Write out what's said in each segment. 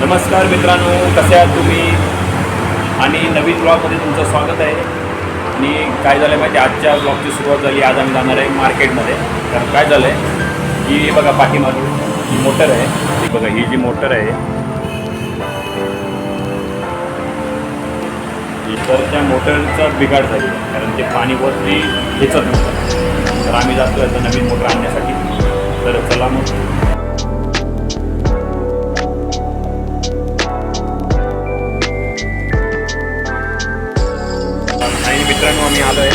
नमस्कार मित्रांनो कसे आहात तुम्ही? आणि नवीन ब्लॉगमध्ये तुमचं स्वागत आहे. आणि काय झालं माहिती आजच्या ब्लॉगची सुरुवात झाली आज आम्ही जाणार आहे मार्केटमध्ये कारण काय झालं आहे ही बघा पाठीमागे ही मोटर आहे. ही बघा ही जी मोटर आहे. तर त्या मोटरचा बिघाड झाली कारण ते पाणी वरती खेचत नव्हतं. तर आम्ही जातो आता नवीन मोटर आणण्यासाठी. तर चला मग. मित्रांनो आम्ही आलो आहे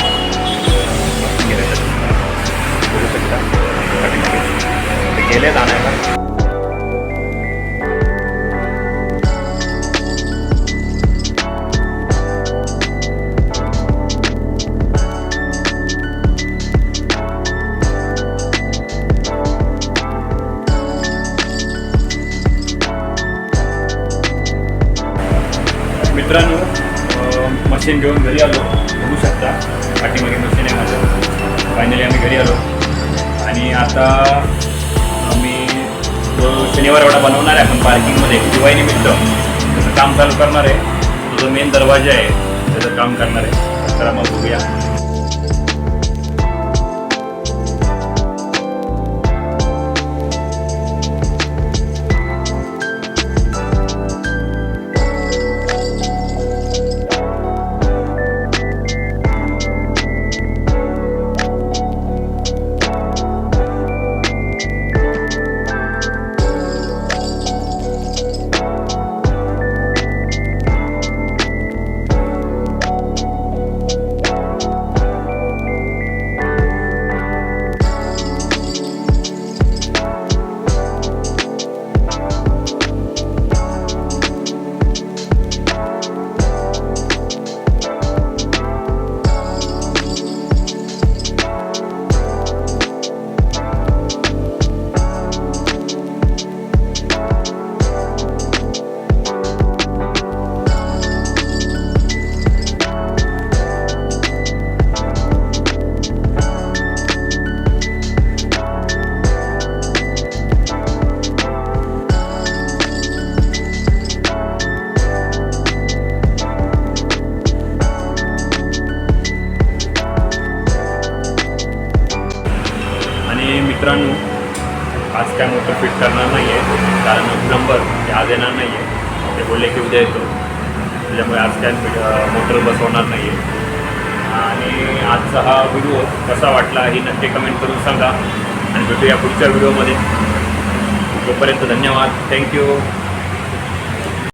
बघू शकता गेले जाण्याला मित्रांनो मशीन घेऊन घरी आलो. बघू शकता. पाठीमागे मशीन आहे माझं. फायनली आम्ही घरी आलो. आणि आता आम्ही जो शनिवार एवढा बनवणार आहे आपण पार्किंगमध्ये दिवाळीनिमित्त त्याचं काम चालू करणार आहे. तो जो मेन दरवाजा आहे त्याचं काम करणार आहे. तर मग बघूया. मित्रांनो आज काय मोटर फिट करणार नाही आहे कारण प्लंबर ते आज येणार नाही आहे ते बोलले की उद्या येतो. त्याच्यामुळे आज काय मोटर बसवणार नाही आहे आणि आजचा हा व्हिडिओ कसा वाटला ही नक्की कमेंट करून सांगा. आणि भेटूया पुढच्या व्हिडिओमध्ये तोपर्यंत धन्यवाद. थँक्यू